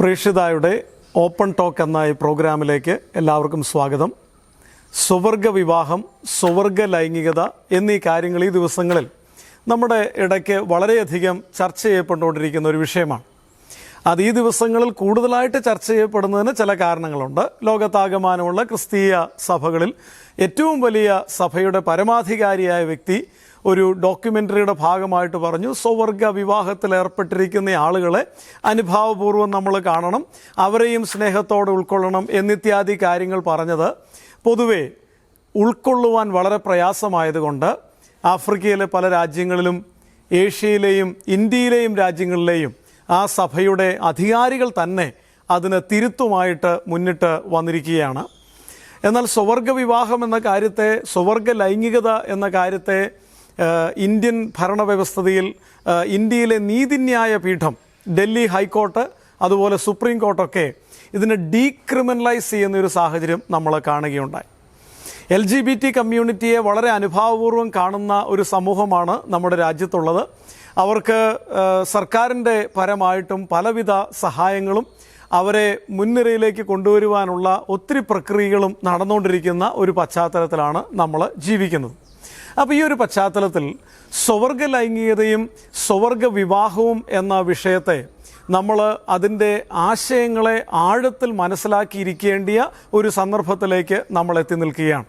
പ്രേക്ഷിതായുടെ open talk എന്ന ഈ പ്രോഗ്രാമിലേക്ക് എല്ലാവർക്കും സ്വാഗതം. സ്വവർഗ വിവാഹം സ്വവർഗ ലൈംഗികത എന്നീ കാര്യങ്ങൾ ഈ ദിവസങ്ങളിൽ നമ്മുടെ ഇടയ്ക്ക് വളരെയധികം ചർച്ച ചെയ്യപ്പെട്ടുകൊണ്ടിരിക്കുന്ന ഒരു വിഷയമാണ്. അത് ഈ ദിവസങ്ങളിൽ കൂടുതലായിട്ട് ചർച്ച ചെയ്യപ്പെടുന്നതിന് ചില കാരണങ്ങളുണ്ട്. ലോകത്താകമാനമുള്ള ക്രിസ്തീയ സഭകളിൽ ഏറ്റവും വലിയ സഭയുടെ പരമാധികാരിയായ വ്യക്തി ഒരു ഡോക്യുമെന്ററിയുടെ ഭാഗമായിട്ട് പറഞ്ഞു സ്വവർഗ വിവാഹത്തിൽ ഏർപ്പെട്ടിരിക്കുന്ന ആളുകളെ അനുഭാവപൂർവം നമ്മൾ കാണണം അവരെയും സ്നേഹത്തോടെ ഉൾക്കൊള്ളണം എന്നിത്യാദി കാര്യങ്ങൾ പറഞ്ഞത് പൊതുവേ ഉൾക്കൊള്ളുവാൻ വളരെ പ്രയാസമായതുകൊണ്ട് ആഫ്രിക്കയിലെ പല രാജ്യങ്ങളിലും ഏഷ്യയിലെയും ഇന്ത്യയിലെയും രാജ്യങ്ങളിലെയും ആ സഭയുടെ അധികാരികൾ തന്നെ അതിന് തിരുത്തുമായിട്ട് മുന്നിട്ട് വന്നിരിക്കുകയാണ്. എന്നാൽ സ്വവർഗ വിവാഹം എന്ന കാര്യത്തെ സ്വവർഗ ലൈംഗികത എന്ന കാര്യത്തെ ഇന്ത്യൻ ഭരണവ്യവസ്ഥതയിൽ ഇന്ത്യയിലെ നീതിന്യായ പീഠം ഡൽഹി ഹൈക്കോർട്ട് അതുപോലെ സുപ്രീം കോർട്ടൊക്കെ ഇതിനെ ഡീക്രിമിനലൈസ് ചെയ്യുന്ന ഒരു സാഹചര്യം നമ്മൾ കാണുകയുണ്ടായി. എൽ ജി ബി ടി കമ്മ്യൂണിറ്റിയെ വളരെ അനുഭാവപൂർവം കാണുന്ന ഒരു സമൂഹമാണ് നമ്മുടെ രാജ്യത്തുള്ളത്. അവർക്ക് സർക്കാരിന്റെ പരമായിട്ടും പലവിധ സഹായങ്ങളും അവരെ മുൻനിരയിലേക്ക് കൊണ്ടുവരുവാനുള്ള ഒത്തിരി പ്രക്രിയകളും നടന്നുകൊണ്ടിരിക്കുന്ന ഒരു പശ്ചാത്തലത്തിലാണ് നമ്മൾ ജീവിക്കുന്നത്. അപ്പോൾ ഈ ഒരു പശ്ചാത്തലത്തിൽ സ്വവർഗ ലൈംഗികതയും സ്വവർഗ വിവാഹവും എന്ന വിഷയത്തെ നമ്മൾ അതിന്റെ ആശയങ്ങളെ ആഴത്തിൽ മനസ്സിലാക്കിയിരിക്കേണ്ടിയ ഒരു സന്ദർഭത്തിലേക്ക് നമ്മൾ എത്തി നിൽക്കുകയാണ്.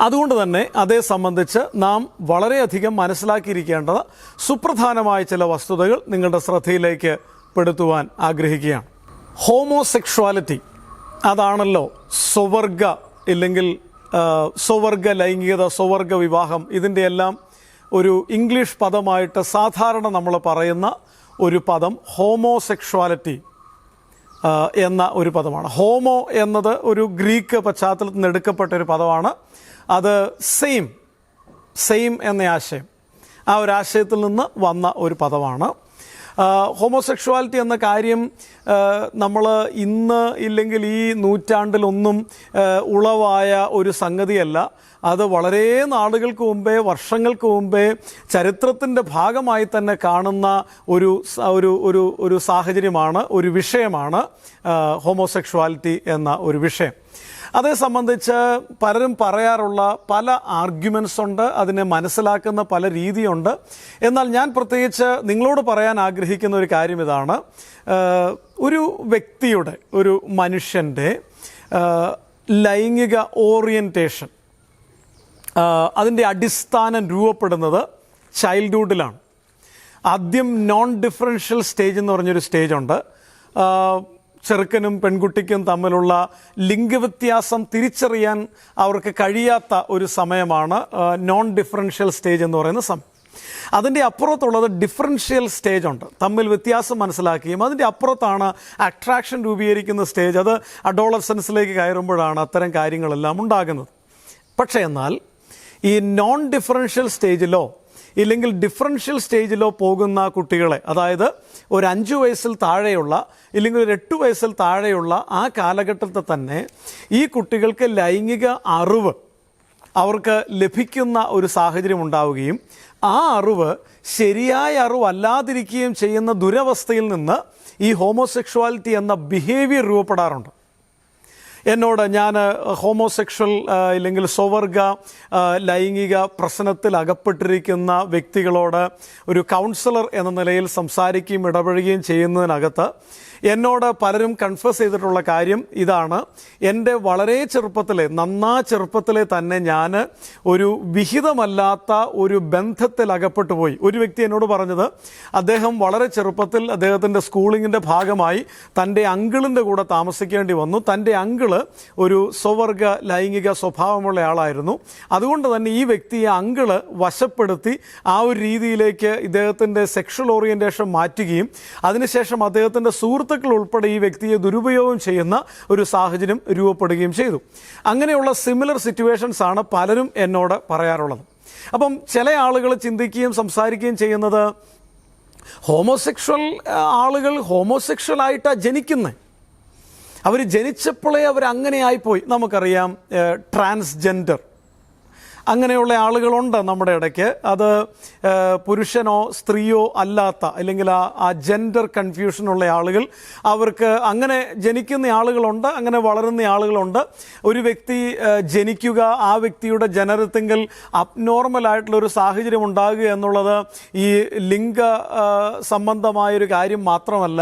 അതുകൊണ്ട് തന്നെ അതേ സംബന്ധിച്ച് നാം വളരെയധികം മനസ്സിലാക്കിയിരിക്കേണ്ടത് സുപ്രധാനമായ ചില വസ്തുതകൾ നിങ്ങളുടെ ശ്രദ്ധയിലേക്ക് പെടുത്തുവാൻ ആഗ്രഹിക്കുകയാണ്. ഹോമോസെക്ഷുവാലിറ്റി അതാണല്ലോ സ്വവർഗ ഇല്ലെങ്കിൽ സ്വവർഗ ലൈംഗികത സ്വവർഗ വിവാഹം ഇതിന്റെ എല്ലാം ഒരു ഇംഗ്ലീഷ് പദമായിട്ട് സാധാരണ നമ്മൾ പറയുന്ന ഒരു പദം ഹോമോസെക്ഷുവാലിറ്റി എന്ന ഒരു പദമാണ്. ഹോമോ എന്നത് ഒരു ഗ്രീക്ക് പശ്ചാത്തലത്തിൽ നിന്ന് എടുക്കപ്പെട്ട ഒരു പദമാണ്. അത് സെയിം സെയിം എന്ന ആശയം ആ ഒരു ആശയത്തിൽ നിന്ന് വന്ന ഒരു പദമാണ്. ഹോമോസെക്ഷുവാലിറ്റി എന്ന കാര്യം നമ്മൾ ഇന്ന് ഇല്ലെങ്കിൽ ഈ നൂറ്റാണ്ടിലൊന്നും ഉളവായ ഒരു സംഗതിയല്ല. അത് വളരെ നാളുകൾക്ക് മുമ്പേ വർഷങ്ങൾക്ക് മുമ്പേ ചരിത്രത്തിന്റെ ഭാഗമായി തന്നെ കാണുന്ന ഒരു ഒരു ഒരു ഒരു സാഹചര്യമാണ് ഒരു വിഷയമാണ് ഹോമോസെക്ഷുവാലിറ്റി എന്ന ഒരു വിഷയം. അതേ സംബന്ധിച്ച് പലരും പറയാറുള്ള പല ആർഗ്യുമെൻസ് ഉണ്ട് അതിനെ മനസ്സിലാക്കുന്ന പല രീതിയുണ്ട്. എന്നാൽ ഞാൻ പ്രത്യേകിച്ച് നിങ്ങളോട് പറയാൻ ആഗ്രഹിക്കുന്ന ഒരു കാര്യം ഇതാണ്. ഒരു വ്യക്തിയുടെ ഒരു മനുഷ്യന്റെ ലൈംഗിക ഓറിയന്റേഷൻ അതിന്റെ അടിസ്ഥാനം രൂപപ്പെടുന്നത് ചൈൽഡ്ഹുഡിലാണ്. ആദ്യം നോൺ ഡിഫറൻഷ്യൽ സ്റ്റേജ് എന്ന് പറഞ്ഞൊരു സ്റ്റേജ് ഉണ്ട്. ആ, ചെറുക്കനും പെൺകുട്ടിക്കും തമ്മിലുള്ള ലിംഗവ്യത്യാസം തിരിച്ചറിയാൻ അവർക്ക് കഴിയാത്ത ഒരു സമയമാണ് നോൺ ഡിഫറൻഷ്യൽ സ്റ്റേജ് എന്ന് പറയുന്ന സമയം. അതിന്റെ അപ്പുറത്തുള്ളത് ഡിഫറൻഷ്യൽ സ്റ്റേജ് ഉണ്ട്. തമ്മിൽ വ്യത്യാസം മനസ്സിലാക്കുകയും അതിന്റെ അപ്പുറത്താണ് അട്രാക്ഷൻ രൂപീകരിക്കുന്ന സ്റ്റേജ് അത് അഡോളസൻസിലേക്ക് കയറുമ്പോഴാണ് അത്തരം കാര്യങ്ങളെല്ലാം ഉണ്ടാകുന്നത്. പക്ഷേ എന്നാൽ ഈ നോൺ ഡിഫറൻഷ്യൽ സ്റ്റേജിലോ ഇല്ലെങ്കിൽ ഡിഫറൻഷ്യൽ സ്റ്റേജിലോ പോകുന്ന കുട്ടികളെ അതായത് ഒരു അഞ്ചു വയസ്സിൽ താഴെയുള്ള ഇല്ലെങ്കിൽ ഒരു എട്ട് വയസ്സിൽ താഴെയുള്ള ആ കാലഘട്ടത്തിൽ തന്നെ ഈ കുട്ടികൾക്ക് ലൈംഗിക അറിവ് അവർക്ക് ലഭിക്കുന്ന ഒരു സാഹചര്യം ഉണ്ടാവുകയും ആ അറിവ് ശരിയായ അറിവല്ലാതിരിക്കുകയും ചെയ്യുന്ന ദുരവസ്ഥയിൽ നിന്ന് ഈ ഹോമോസെക്ഷുവാലിറ്റി എന്ന ബിഹേവിയർ രൂപപ്പെടാറുണ്ട്. എന്നോട് ഞാൻ ഹോമോസെക്ഷൽ ഇല്ലെങ്കിൽ സ്വവർഗ ലൈംഗിക പ്രശ്നത്തിൽ അകപ്പെട്ടിരിക്കുന്ന വ്യക്തികളോട് ഒരു കൗൺസിലർ എന്ന നിലയിൽ സംസാരിക്കുകയും ഇടപഴകുകയും ചെയ്യുന്നതിനകത്ത് എന്നോട് പലരും കൺഫ്യസ് ചെയ്തിട്ടുള്ള കാര്യം ഇതാണ്. എന്റെ വളരെ ചെറുപ്പത്തിലെ നന്നാ ചെറുപ്പത്തിലെ തന്നെ ഞാൻ ഒരു വിഹിതമല്ലാത്ത ഒരു ബന്ധത്തിൽ അകപ്പെട്ടു പോയി. ഒരു വ്യക്തി എന്നോട് പറഞ്ഞത് അദ്ദേഹം വളരെ ചെറുപ്പത്തിൽ അദ്ദേഹത്തിന്റെ സ്കൂളിങ്ങിന്റെ ഭാഗമായി തന്റെ അങ്കിളിന്റെ കൂടെ താമസിക്കേണ്ടി വന്നു. തന്റെ അങ്കിൾ ഒരു സ്വവർഗ ലൈംഗിക സ്വഭാവമുള്ള ആളായിരുന്നു. അതുകൊണ്ട് തന്നെ ഈ വ്യക്തിയെ അങ്കിൾ വശപ്പെടുത്തി ആ ഒരു രീതിയിലേക്ക് ഇദ്ദേഹത്തിന്റെ സെക്ഷൽ ഓറിയന്റേഷൻ മാറ്റുകയും അതിനുശേഷം അദ്ദേഹത്തിന്റെ സുഹൃത്തുക്കൾ ഉൾപ്പെടെ ഈ വ്യക്തിയെ ദുരുപയോഗം ചെയ്യുന്ന ഒരു സാഹചര്യം രൂപപ്പെടുകയും ചെയ്തു. അങ്ങനെയുള്ള സിമിലർ സിറ്റുവേഷൻസ് ആണ് പലരും എന്നോട് പറയാറുള്ളത്. അപ്പം ചില ആളുകൾ ചിന്തിക്കുകയും സംസാരിക്കുകയും ചെയ്യുന്നത് ഹോമോസെക്ഷൽ ആളുകൾ ഹോമോസെക്ഷൽ ആയിട്ടാണ് ജനിക്കുന്നത് അവർ ജനിച്ചപ്പോഴേ അവർ അങ്ങനെയായിപ്പോയി നമുക്കറിയാം ട്രാൻസ്ജെൻഡർ. അങ്ങനെയുള്ള ആളുകളുണ്ട് നമ്മുടെ ഇടയ്ക്ക്. അത് പുരുഷനോ സ്ത്രീയോ അല്ലാത്ത അല്ലെങ്കിൽ ആ ആ ജെൻഡർ കൺഫ്യൂഷനുള്ള ആളുകൾ അവർക്ക് അങ്ങനെ ജനിക്കുന്ന ആളുകളുണ്ട് അങ്ങനെ വളരുന്ന ആളുകളുണ്ട്. ഒരു വ്യക്തി ജനിക്കുക ആ വ്യക്തിയുടെ ജനനത്തിങ്കിൽ അബ്നോർമൽ ആയിട്ടുള്ള ഒരു സാഹചര്യം ഉണ്ടാകുക എന്നുള്ളത് ഈ ലിംഗ സംബന്ധമായൊരു കാര്യം മാത്രമല്ല.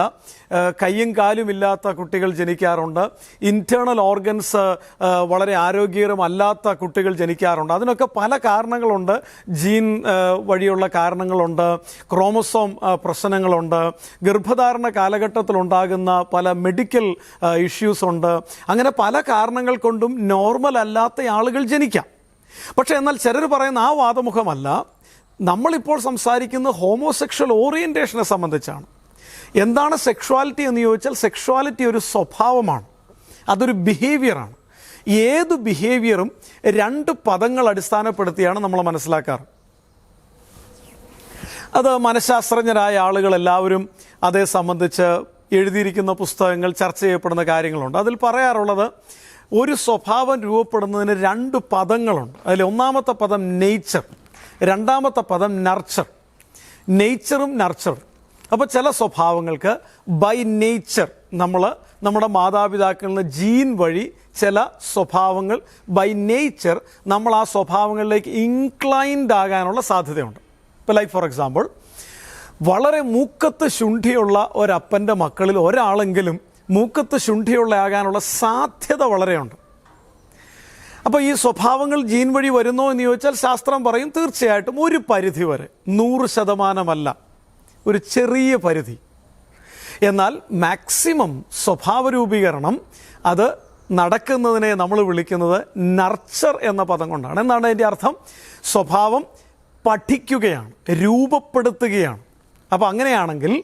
കയ്യും കാലും ഇല്ലാത്ത കുട്ടികൾ ജനിക്കാറുണ്ട്. ഇന്റേർണൽ ഓർഗൻസ് വളരെ ആരോഗ്യകരമല്ലാത്ത കുട്ടികൾ ജനിക്കാറുണ്ട്. അതിനൊക്കെ പല കാരണങ്ങളുണ്ട്. ജീൻ വഴിയുള്ള കാരണങ്ങളുണ്ട്. ക്രോമസോം പ്രശ്നങ്ങളുണ്ട്. ഗർഭധാരണ കാലഘട്ടത്തിൽ ഉണ്ടാകുന്ന പല മെഡിക്കൽ ഇഷ്യൂസ് ഉണ്ട്. അങ്ങനെ പല കാരണങ്ങൾ കൊണ്ടും നോർമൽ അല്ലാത്ത ആളുകൾ ജനിക്കാം. പക്ഷേ എന്നാൽ ചിലർ പറയുന്ന ആ വാദമുഖമല്ല. നമ്മളിപ്പോൾ സംസാരിക്കുന്ന ഹോമോസെക്ഷൽ ഓറിയന്റേഷനെ സംബന്ധിച്ചാണ്. എന്താണ് സെക്ഷുവാലിറ്റി എന്ന് ചോദിച്ചാൽ സെക്ഷുവാലിറ്റി ഒരു സ്വഭാവമാണ്. അതൊരു ബിഹേവിയറാണ് ഏത് ബിഹേവിയറും രണ്ട് പദങ്ങൾ അടിസ്ഥാനപ്പെടുത്തിയാണ് നമ്മൾ മനസ്സിലാക്കാറ്? അത് മനഃശാസ്ത്രജ്ഞരായ ആളുകൾ എല്ലാവരും അതേ സംബന്ധിച്ച് എഴുതിയിരിക്കുന്ന പുസ്തകങ്ങൾ ചർച്ച ചെയ്യപ്പെടുന്ന കാര്യങ്ങളുണ്ട്. അതിൽ പറയാറുള്ളത് ഒരു സ്വഭാവം രൂപപ്പെടുന്നതിന് രണ്ട് പദങ്ങളുണ്ട്. അതിൽ ഒന്നാമത്തെ പദം നേച്ചർ രണ്ടാമത്തെ പദം നർച്ചർ നേച്ചറും നർച്ചറും അപ്പോൾ ചില സ്വഭാവങ്ങൾക്ക് ബൈ നേച്ചർ നമ്മൾ നമ്മുടെ മാതാപിതാക്കളിൽ നിന്ന് ജീൻ വഴി ചില സ്വഭാവങ്ങൾ ബൈ നേച്ചർ നമ്മൾ ആ സ്വഭാവങ്ങളിലേക്ക് ഇൻക്ലൈൻഡ് ആകാനുള്ള സാധ്യതയുണ്ട്. ഇപ്പോൾ ലൈക്ക് ഫോർ എക്സാമ്പിൾ വളരെ മൂക്കത്ത് ശുണ്ഠിയുള്ള ഒരപ്പന്റെ മക്കളിൽ ഒരാളെങ്കിലും മൂക്കത്ത് ശുണ്ഠിയുള്ള ആകാനുള്ള സാധ്യത വളരെയുണ്ട്. അപ്പോൾ ഈ സ്വഭാവങ്ങൾ ജീൻ വഴി വരുന്നോ എന്ന് ചോദിച്ചാൽ ശാസ്ത്രം പറയും തീർച്ചയായിട്ടും ഒരു പരിധി വരെ നൂറ് ശതമാനമല്ല ഒരു ചെറിയ പരിധി. എന്നാൽ മാക്സിമം സ്വഭാവ രൂപീകരണം അത് നടക്കുന്നതിനെ നമ്മൾ വിളിക്കുന്നത് നർച്ചർ എന്ന പദം കൊണ്ടാണ്. എന്താണ് അതിന്റെ അർത്ഥം? സ്വഭാവം പഠിക്കുകയാണ് രൂപപ്പെടുത്തുകയാണ്. അപ്പോൾ അങ്ങനെയാണെങ്കിൽ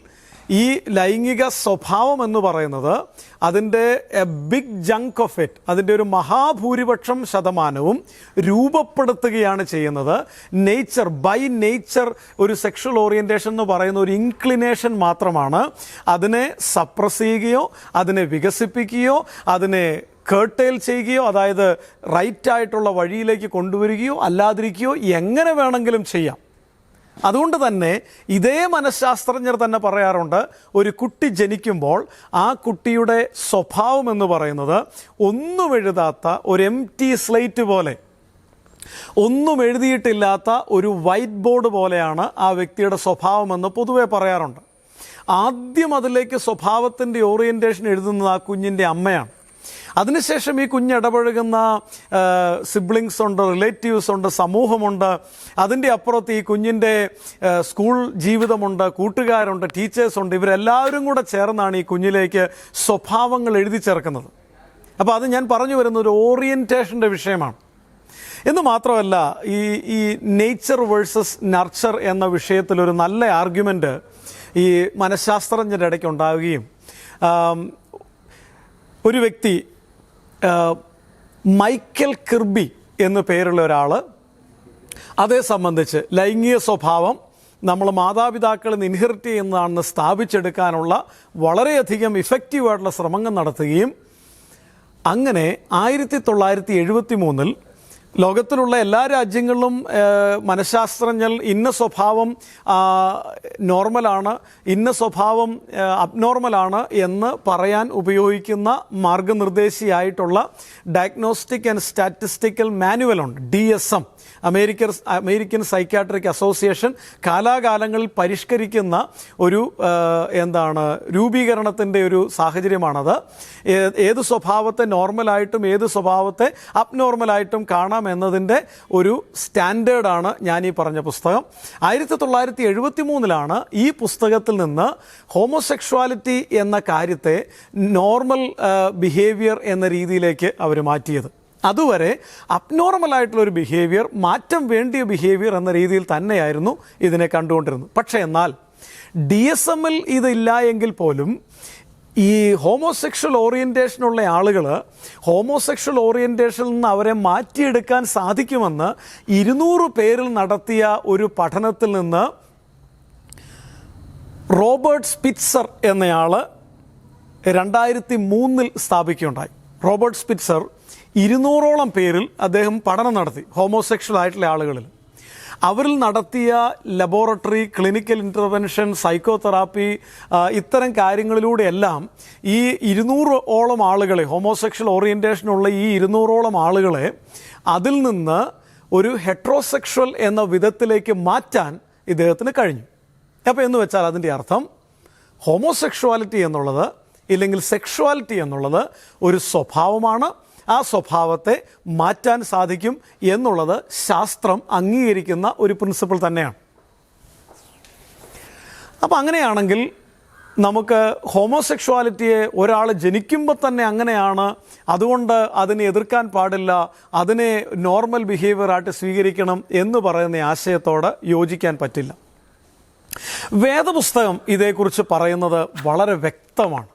ഈ ലൈംഗിക സ്വഭാവം എന്ന് പറയുന്നത് അതിന്റെ a big junk of it അതിന്റെ ഒരു മഹാഭൂരിപക്ഷം ശതമാനവും രൂപപ്പെടുത്തുകയാണ് ചെയ്യുന്നത്. നേച്ചർ ബൈ നേച്ചർ ഒരു സെക്ഷൽ ഓറിയന്റേഷൻ എന്ന് പറയുന്ന ഒരു ഇൻക്ലിനേഷൻ മാത്രമാണ്. അതിനെ സപ്രസ് ചെയ്യുകയോ അതിനെ വികസിപ്പിക്കുകയോ അതിനെ കേർട്ടേൽ ചെയ്യുകയോ അതായത് റൈറ്റ് ആയിട്ടുള്ള വഴിയിലേക്ക് കൊണ്ടുവരികയോ അല്ലാതിരിക്കുകയോ എങ്ങനെ വേണമെങ്കിലും ചെയ്യാം. അതുകൊണ്ട് തന്നെ ഇതേ മനഃശാസ്ത്രജ്ഞർ തന്നെ പറയാറുണ്ട് ഒരു കുട്ടി ജനിക്കുമ്പോൾ ആ കുട്ടിയുടെ സ്വഭാവം എന്ന് പറയുന്നത് ഒന്നും എഴുതാത്ത ഒരു എം ടി സ്ലേറ്റ് പോലെ ഒന്നും എഴുതിയിട്ടില്ലാത്ത ഒരു വൈറ്റ് ബോർഡ് പോലെയാണ് ആ വ്യക്തിയുടെ സ്വഭാവമെന്ന് പൊതുവെ പറയാറുണ്ട്. ആദ്യം അതിലേക്ക് സ്വഭാവത്തിന്റെ ഓറിയന്റേഷൻ എഴുതുന്നത് ആ കുഞ്ഞിന്റെ അമ്മയാണ്. അതിനുശേഷം ഈ കുഞ്ഞ് ഇടപഴകുന്ന സിബ്ലിങ്സ് ഉണ്ട് റിലേറ്റീവ്സ് ഉണ്ട് സമൂഹമുണ്ട്. അതിന്റെ അപ്പുറത്ത് ഈ കുഞ്ഞിന്റെ സ്കൂൾ ജീവിതമുണ്ട് കൂട്ടുകാരുണ്ട് ടീച്ചേഴ്സ് ഉണ്ട്. ഇവരെല്ലാവരും കൂടെ ചേർന്നാണ് ഈ കുഞ്ഞിലേക്ക് സ്വഭാവങ്ങൾ എഴുതി ചേർക്കുന്നത്. അപ്പോൾ അത് ഞാൻ പറഞ്ഞു വരുന്ന ഒരു ഓറിയന്റേഷന്റെ വിഷയമാണ്. എന്ന് മാത്രമല്ല ഈ ഈ നേച്ചർ വേഴ്സസ് നർച്ചർ എന്ന വിഷയത്തിൽ ഒരു നല്ല ആർഗ്യുമെന്റ് ഈ മനഃശാസ്ത്രജ്ഞരുടെ ഇടയ്ക്ക് ഉണ്ടാവുകയും ഒരു വ്യക്തി മൈക്കൽ കിർബി എന്ന് പേരുള്ള ഒരാൾ അതേ സംബന്ധിച്ച് ലൈംഗിക സ്വഭാവം നമ്മൾ മാതാപിതാക്കളിൽ നിന്ന് ഇൻഹെറിറ്റ് ചെയ്യുന്നതാണെന്ന് സ്ഥാപിച്ചെടുക്കാനുള്ള വളരെയധികം ഇഫക്റ്റീവായിട്ടുള്ള ശ്രമങ്ങൾ നടത്തുകയും അങ്ങനെ ആയിരത്തി തൊള്ളായിരത്തി എഴുപത്തി മൂന്നിൽ ലോകത്തിലുള്ള എല്ലാ രാജ്യങ്ങളിലും മനഃശാസ്ത്രജ്ഞൽ ഇന്ന സ്വഭാവം നോർമലാണ് ഇന്ന സ്വഭാവം അബ്നോർമലാണ് എന്ന് പറയാൻ ഉപയോഗിക്കുന്ന മാർഗനിർദ്ദേശിയായിട്ടുള്ള diagnostic and statistical മാനുവലുണ്ട് D S M. American American psychiatric association കാലാകാലങ്ങളിൽ പരിഷ്കരിക്കുന്ന ഒരു എന്താണ് രൂപീകരണത്തിന്റെ ഒരു സാഹചര്യമാണത്. ഏത് സ്വഭാവത്തെ നോർമലായിട്ടും ഏത് സ്വഭാവത്തെ അബ്നോർമലായിട്ടും കാണാം എന്നതിന്റെ ഒരു സ്റ്റാൻഡേർഡാണ് ഞാൻ ഈ പറഞ്ഞ പുസ്തകം. ആയിരത്തി തൊള്ളായിരത്തി എഴുപത്തി മൂന്നിലാണ് ഈ പുസ്തകത്തിൽ നിന്ന് ഹോമോസെക്ഷുവാലിറ്റി എന്ന കാര്യത്തെ നോർമൽ ബിഹേവിയർ എന്ന രീതിയിലേക്ക് അവർ മാറ്റിയത്. അതുവരെ അബ്നോർമലായിട്ടുള്ള ഒരു ബിഹേവിയർ മാറ്റം വേണ്ടിയ ബിഹേവിയർ എന്ന രീതിയിൽ തന്നെയായിരുന്നു ഇതിനെ കണ്ടുകൊണ്ടിരുന്നത്. പക്ഷേ എന്നാൽ ഡി എസ് എമ്മിൽ ഇതില്ല എങ്കിൽ പോലും ഈ ഹോമോസെക്ഷൽ ഓറിയന്റേഷനുള്ള ആളുകൾ ഹോമോസെക്ഷൽ ഓറിയന്റേഷനിൽ നിന്ന് അവരെ മാറ്റിയെടുക്കാൻ സാധിക്കുമെന്ന് ഇരുന്നൂറ് പേരിൽ നടത്തിയ ഒരു പഠനത്തിൽ നിന്ന് റോബർട്ട് സ്പിറ്റ്സർ എന്നയാൾ രണ്ടായിരത്തി മൂന്നിൽ സ്ഥാപിക്കുകയുണ്ടായി. റോബർട്ട് സ്പിറ്റ്സർ ഇരുന്നൂറോളം പേരിൽ അദ്ദേഹം പഠനം നടത്തി ഹോമോസെക്ഷൽ ആയിട്ടുള്ള ആളുകളിൽ. അവരിൽ നടത്തിയ ലബോറട്ടറി ക്ലിനിക്കൽ ഇന്റർവെൻഷൻ സൈക്കോതെറാപ്പി ഇത്തരം കാര്യങ്ങളിലൂടെയെല്ലാം ഈ ഇരുന്നൂറോളം ആളുകളെ ഹോമോസെക്ഷൽ ഓറിയന്റേഷനുള്ള ഈ ഇരുന്നൂറോളം ആളുകളെ അതിൽ നിന്ന് ഒരു ഹെട്രോസെക്ഷൽ എന്ന വിധത്തിലേക്ക് മാറ്റാൻ ഇദ്ദേഹത്തിന് കഴിഞ്ഞു. അപ്പോൾ എന്ന് വെച്ചാൽ അതിന്റെ അർത്ഥം ഹോമോസെക്ഷുവാലിറ്റി എന്നുള്ളത് ഇല്ലെങ്കിൽ സെക്ഷുവാലിറ്റി എന്നുള്ളത് ഒരു സ്വഭാവമാണ് ആ സ്വഭാവത്തെ മാറ്റാൻ സാധിക്കും എന്നുള്ളത് ശാസ്ത്രം അംഗീകരിക്കുന്ന ഒരു പ്രിൻസിപ്പിൾ തന്നെയാണ്. അപ്പം അങ്ങനെയാണെങ്കിൽ നമുക്ക് ഹോമോസെക്ഷുവാലിറ്റിയെ ഒരാൾ ജനിക്കുമ്പോൾ തന്നെ അങ്ങനെയാണ്. അതുകൊണ്ട് അതിനെ എതിർക്കാൻ പാടില്ല. അതിനെ നോർമൽ ബിഹേവിയറായിട്ട് സ്വീകരിക്കണം എന്ന് പറയുന്ന ആശയത്തോട് യോജിക്കാൻ പറ്റില്ല. വേദപുസ്തകം ഇതേക്കുറിച്ച് പറയുന്നത് വളരെ വ്യക്തമാണ്.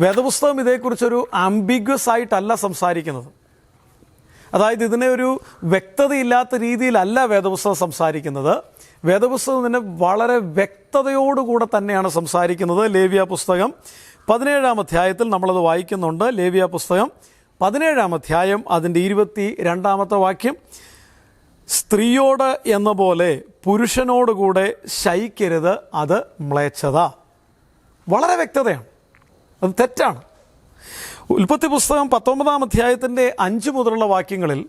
വേദപുസ്തകം ഇതേക്കുറിച്ചൊരു ആംബിഗ്വസ് ആയിട്ടല്ല സംസാരിക്കുന്നത്. അതായത് ഇതിനെ ഒരു വ്യക്തതയില്ലാത്ത രീതിയിലല്ല വേദപുസ്തകം സംസാരിക്കുന്നത്. വേദപുസ്തകം ഇതിനെ വളരെ വ്യക്തതയോടുകൂടെ തന്നെയാണ് സംസാരിക്കുന്നത്. ലേവ്യ പുസ്തകം പതിനേഴാം അധ്യായത്തിൽ നമ്മളത് വായിക്കുന്നുണ്ട്. ലേവ്യ പുസ്തകം പതിനേഴാം അധ്യായം അതിന്റെ ഇരുപത്തി രണ്ടാമത്തെ വാക്യം. സ്ത്രീയോട് എന്ന പോലെ പുരുഷനോടുകൂടെ ശയിക്കരുത് അത് മ്ലേച്ഛത. വളരെ വ്യക്തതയാണ്. അത് തെറ്റാണ്. ഉൽപ്പത്തി പുസ്തകം പത്തൊമ്പതാം അധ്യായത്തിന്റെ അഞ്ച് മുതലുള്ള വാക്യങ്ങളിൽ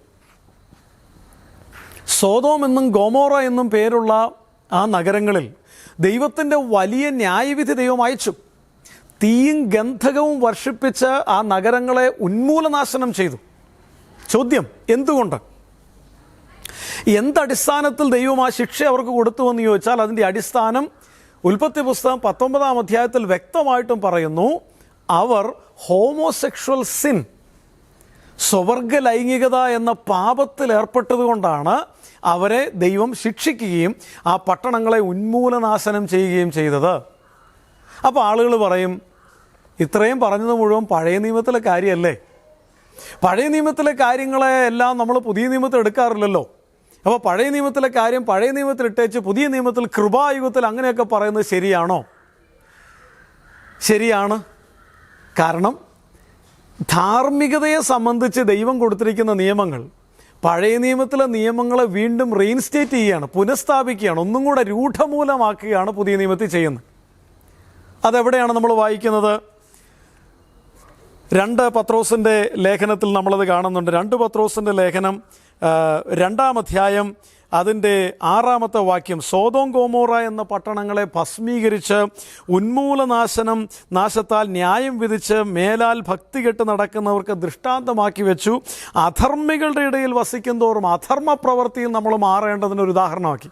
സോതോം എന്നും ഗോമോറ എന്നും പേരുള്ള ആ നഗരങ്ങളിൽ ദൈവത്തിന്റെ വലിയ ന്യായവിധി ദൈവം അയച്ചു. തീയും ഗന്ധകവും വർഷിപ്പിച്ച് ആ നഗരങ്ങളെ ഉന്മൂലനാശനം ചെയ്തു. ചോദ്യം എന്തുകൊണ്ട്? എന്തടിസ്ഥാനത്തിൽ ദൈവം ആ ശിക്ഷ അവർക്ക് കൊടുത്തുവെന്ന് ചോദിച്ചാൽ അതിന്റെ അടിസ്ഥാനം ഉൽപ്പത്തി പുസ്തകം പത്തൊമ്പതാം അധ്യായത്തിൽ വ്യക്തമായിട്ടും പറയുന്നു അവർ ഹോമോസെക്ഷൽ സിൻ സ്വവർഗ ലൈംഗികത എന്ന പാപത്തിൽ ഏർപ്പെട്ടതുകൊണ്ടാണ് അവരെ ദൈവം ശിക്ഷിക്കുകയും ആ പട്ടണങ്ങളെ ഉന്മൂലനാശനം ചെയ്യുകയും ചെയ്തത്. അപ്പോൾ ആളുകൾ പറയും ഇത്രയും പറഞ്ഞത് മുഴുവൻ പഴയ നിയമത്തിലെ കാര്യമല്ലേ പഴയ നിയമത്തിലെ കാര്യങ്ങളെ എല്ലാം നമ്മൾ പുതിയ നിയമത്തിൽ എടുക്കാറില്ലല്ലോ. അപ്പോൾ പഴയ നിയമത്തിലെ കാര്യം പഴയ നിയമത്തിൽ ഇട്ടേച്ച് പുതിയ നിയമത്തിൽ കൃപായുഗത്തിൽ അങ്ങനെയൊക്കെ പറയുന്നത് ശരിയാണോ? ശരിയാണ്. കാരണം ധാർമ്മികതയെ സംബന്ധിച്ച് ദൈവം കൊടുത്തിരിക്കുന്ന നിയമങ്ങൾ പഴയ നിയമത്തിലെ നിയമങ്ങളെ വീണ്ടും റീഇൻസ്റ്റേറ്റ് ചെയ്യുകയാണ് പുനഃസ്ഥാപിക്കുകയാണ് ഒന്നും കൂടെ രൂഢമൂലമാക്കുകയാണ് പുതിയ നിയമത്തിൽ ചെയ്യുന്നത്. അതെവിടെയാണ് നമ്മൾ വായിക്കുന്നത്? രണ്ട് പത്രോസിന്റെ ലേഖനത്തിൽ നമ്മളത് കാണുന്നുണ്ട്. രണ്ട് പത്രോസിന്റെ ലേഖനം രണ്ടാം അധ്യായം അതിന്റെ ആറാമത്തെ വാക്യം സോതോം ഗോമോറ എന്ന പട്ടണങ്ങളെ ഭസ്മീകരിച്ച് ഉന്മൂലനാശനം നാശത്താൽ ന്യായം വിധിച്ച് മേലാൽ ഭക്തി കെട്ട് നടക്കുന്നവർക്ക് ദൃഷ്ടാന്തമാക്കി വെച്ചു. അധർമ്മികളുടെ ഇടയിൽ വസിക്കും തോറും അധർമ്മ പ്രവൃത്തിയിൽ നമ്മൾ മാറേണ്ടതിനൊരു ഉദാഹരണമാക്കി.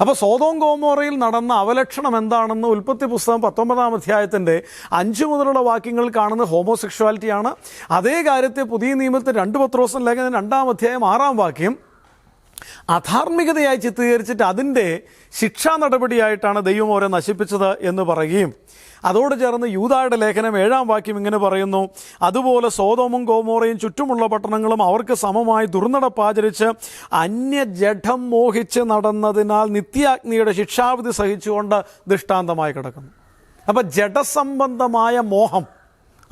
അപ്പോൾ സോതോം ഗോമോറയിൽ നടന്ന അവലക്ഷണം എന്താണെന്ന് ഉൽപ്പത്തി പുസ്തകം പത്തൊമ്പതാം അധ്യായത്തിന്റെ അഞ്ച് മുതലുള്ള വാക്യങ്ങൾ കാണുന്ന ഹോമോസെക്ഷുവാലിറ്റിയാണ്. അതേ കാര്യത്തെ പുതിയ നിയമത്തിൽ രണ്ട് പത്രോസം ലേഖനം രണ്ടാം അധ്യായം ആറാം വാക്യം അധാർമികതയായി ചിത്രീകരിച്ചിട്ട് അതിന്റെ ശിക്ഷാ നടപടിയായിട്ടാണ് ദൈവം അവരെ നശിപ്പിച്ചത് എന്ന് പറയുകയും അതോട് ചേർന്ന് യൂതായുടെ ലേഖനം ഏഴാം വാക്യം ഇങ്ങനെ പറയുന്നു അതുപോലെ സോതോമും ഗോമോറയും ചുറ്റുമുള്ള പട്ടണങ്ങളും അവർക്ക് സമമായി ദുർനടപ്പാചരിച്ച് അന്യജഠം മോഹിച്ച് നടന്നതിനാൽ നിത്യാഗ്നിയുടെ ശിക്ഷാവിധി സഹിച്ചുകൊണ്ട് ദൃഷ്ടാന്തമായി കിടക്കുന്നു. അപ്പം ജഡസംബന്ധമായ മോഹം